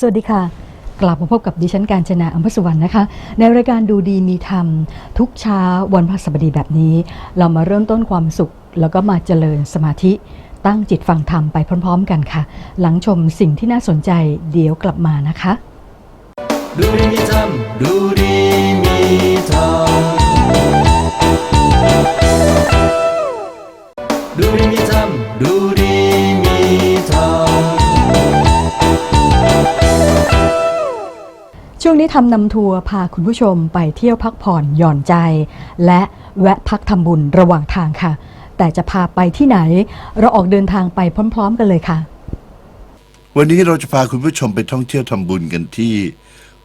สวัสดีค่ะ กลับมาพบกับดิฉันการชนะอัมพสุวรรณนะคะ ในรายการดูดีมีธรรม ทุกเช้าวันพฤหัสบดีแบบนี้ เรามาเริ่มต้นความสุข แล้วก็มาเจริญสมาธิ ตั้งจิตฟังธรรมไปพร้อมๆ กันค่ะ หลังชมสิ่งที่น่าสนใจเดี๋ยวกลับมานะคะ ดูดีมีธรรม ดูดี ทำนำทัวร์พาคุณผู้ชมไปเที่ยวพักผ่อนหย่อนใจ และแวะพักทำบุญระหว่างทางค่ะ แต่จะพาไปที่ไหน เราออกเดินทางไปพร้อม ๆ กันเลยค่ะ วันนี้เราจะพาคุณผู้ชมไปท่องเที่ยวทำบุญกันที่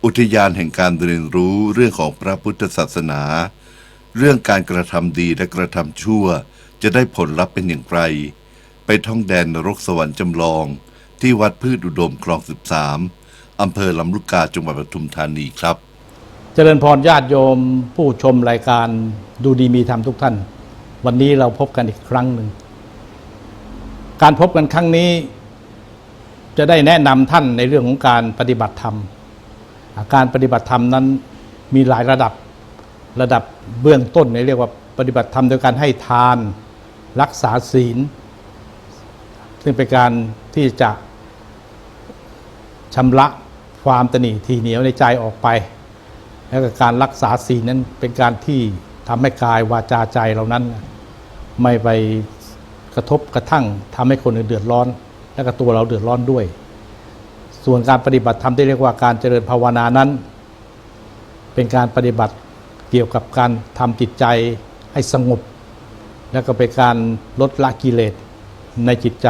อุทยานแห่งการเรียนรู้เรื่องของพระพุทธศาสนา เรื่องการกระทำดีและกระทำชั่ว จะได้ผลลัพธ์เป็นอย่างไร ไปท่องแดนนรกสวรรค์จำลอง ที่วัดพืชอุดมคลอง 13 อำเภอลำลูกกาจังหวัดปทุมธานีครับ เจริญพรญาติโยมผู้ชมรายการดูดีมีธรรมทุกท่าน วันนี้เราพบกันอีกครั้งหนึ่ง การพบกันครั้งนี้ จะได้แนะนำท่านในเรื่องของการปฏิบัติธรรม การปฏิบัติธรรมนั้นมีหลายระดับระดับเบื้องต้นเรียกว่าปฏิบัติธรรมโดยการให้ทานรักษาศีล ซึ่งเป็นการที่จะชำระ ความตนีทีเหนียวในใจออกไป แล้วก็การรักษาศีลนั้นเป็นการที่ทำให้กายวาจาใจเรานั้น ไม่ไปกระทบกระทั่งทำให้คนอื่นเดือดร้อน และก็ตัวเราเดือดร้อนด้วย ส่วนการปฏิบัติธรรมที่เรียกว่าการเจริญภาวนานั้น เป็นการปฏิบัติเกี่ยวกับการทำจิตใจให้สงบ แล้วก็เป็นการลดละกิเลสในจิตใจ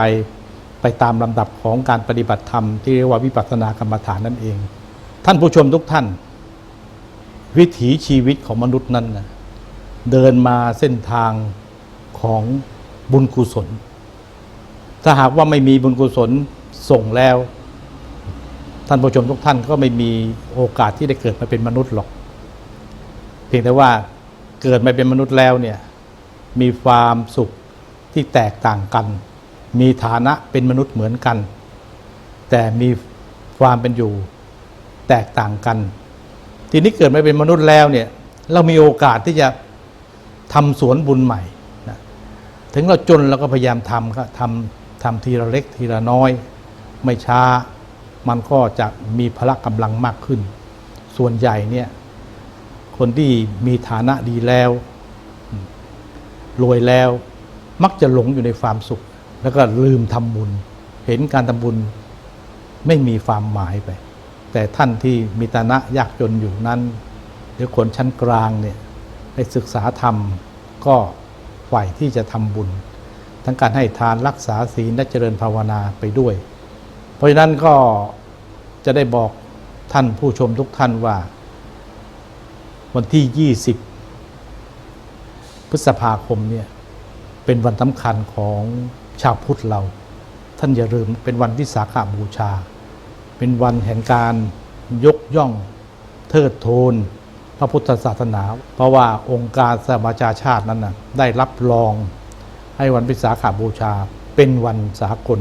ไปตามลำดับของการปฏิบัติธรรมที่เรียกว่าวิปัสสนากรรมฐานนั่นเอง ท่านผู้ชมทุกท่าน วิถีชีวิตของมนุษย์นั้นนะเดินมาเส้นทางของบุญกุศล ถ้าหากว่าไม่มีบุญกุศลส่งแล้ว ท่านผู้ชมทุกท่านก็ไม่มีโอกาสที่ได้เกิดมาเป็นมนุษย์หรอก เพียงแต่ว่าเกิดมาเป็นมนุษย์แล้วเนี่ยมีความสุขที่แตกต่างกัน มีฐานะเป็นมนุษย์เหมือนกัน แต่มีความเป็นอยู่แตกต่างกัน ทีนี้เกิดมาเป็นมนุษย์แล้วเนี่ยเรามีโอกาสที่จะทำสวนบุญใหม่นะถึงเราจนเราก็พยายามทำก็ทำทำทีละเล็กทีละน้อย ไม่ช้ามันก็จะมีพละกำลังมากขึ้น ส่วนใหญ่เนี่ยคนที่มีฐานะดีแล้ว รวยแล้วมักจะหลงอยู่ในความสุข แล้วก็ลืมทำบุญ เห็นการทำบุญไม่มีความหมายไป แต่ท่านที่มีฐานะยากจนอยู่นั้น หรือคนชั้นกลางเนี่ยได้ศึกษาธรรมก็ใฝ่ที่จะทำบุญ ทั้งการให้ทานรักษาศีลและเจริญภาวนาไปด้วย เพราะฉะนั้นก็จะได้บอกท่านผู้ชมทุกท่านว่า วันที่ 20 พฤษภาคมเนี่ยเป็นวันสำคัญของ ชาวพุทธเรา ท่านอย่าลืมเป็นวันวิสาขาบูชา เป็นวันแห่งการยกย่องเทิดทูนพระพุทธศาสนา เพราะว่าองค์การสหประชาชาตินั้นนะได้รับรองให้วันวิสาขาบูชา เป็นวันสากล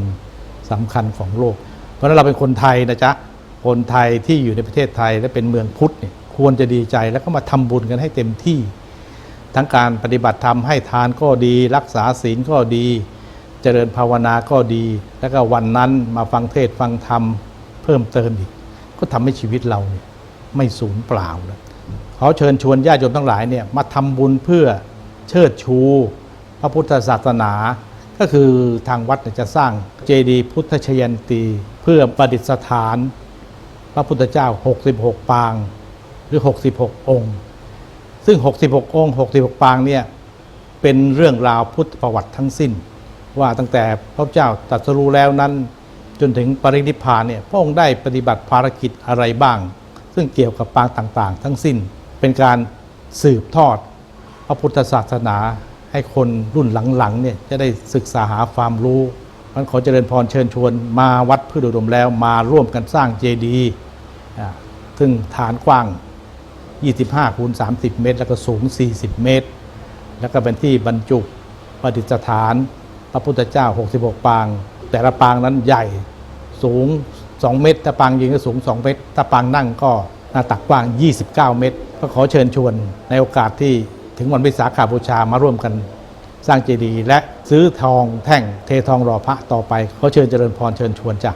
สำคัญของโลก เพราะฉะนั้นเราเป็นคนไทยนะจ๊ะคนไทยที่อยู่ในประเทศไทยและเป็นเมืองพุทธเนี่ยควรจะดีใจแล้วก็มาทำบุญกันให้เต็มที่ ทั้งการปฏิบัติธรรมให้ทานก็ดี รักษาศีลก็ดี เจริญภาวนาก็ดี แล้วก็วันนั้นมาฟังเทศฟังธรรมเพิ่มเติมอีก ก็ทำให้ชีวิตเราเนี่ยไม่สูญเปล่าเลยขอเชิญชวนญาติโยมทั้งหลายเนี่ยมาทำบุญเพื่อเชิดชู พระพุทธศาสนา ก็คือทางวัดจะสร้างเจดีย์พุทธชยันตีเพื่อประดิษฐาน พระพุทธเจ้า 66 ปางหรือ 66 องค์ ซึ่ง 66 องค์ 66 ปางเนี่ยเป็นเรื่องราวพุทธประวัติทั้งสิ้น ว่าตั้งแต่พระเจ้าตรัสรู้แล้วนั้น จนถึงปรินิพพานเนี่ยพระองค์ได้ปฏิบัติภารกิจอะไรบ้าง ซึ่งเกี่ยวกับปางต่างๆ ทั้งสิ้นเป็นการสืบทอดพระพุทธศาสนาให้คนรุ่นหลังๆเนี่ยจะได้ศึกษาหาความรู้มันขอเจริญพรเชิญชวนมาวัดพืชอุดมแล้วมาร่วมกันสร้างเจดีย์อ่าซึ่งฐานกว้าง 25คูณ30 เมตร แล้วก็สูง 40 เมตร แล้วก็เป็นที่บรรจุประดิษฐาน พระพุทธเจ้า 66 ปาง แต่ละปางนั้นใหญ่สูง 2 เมตร ถ้าปางยืนก็สูง 2 เมตร ถ้าปางนั่งก็หน้าตักกว้าง 29 เมตร ก็ขอเชิญชวนในโอกาสที่ถึงวันวิสาขาบูชามาร่วมกันสร้างเจดีย์และซื้อทองแท่งเททองรอพระต่อไป ขอเชิญเจริญพรเชิญชวนจ้ะ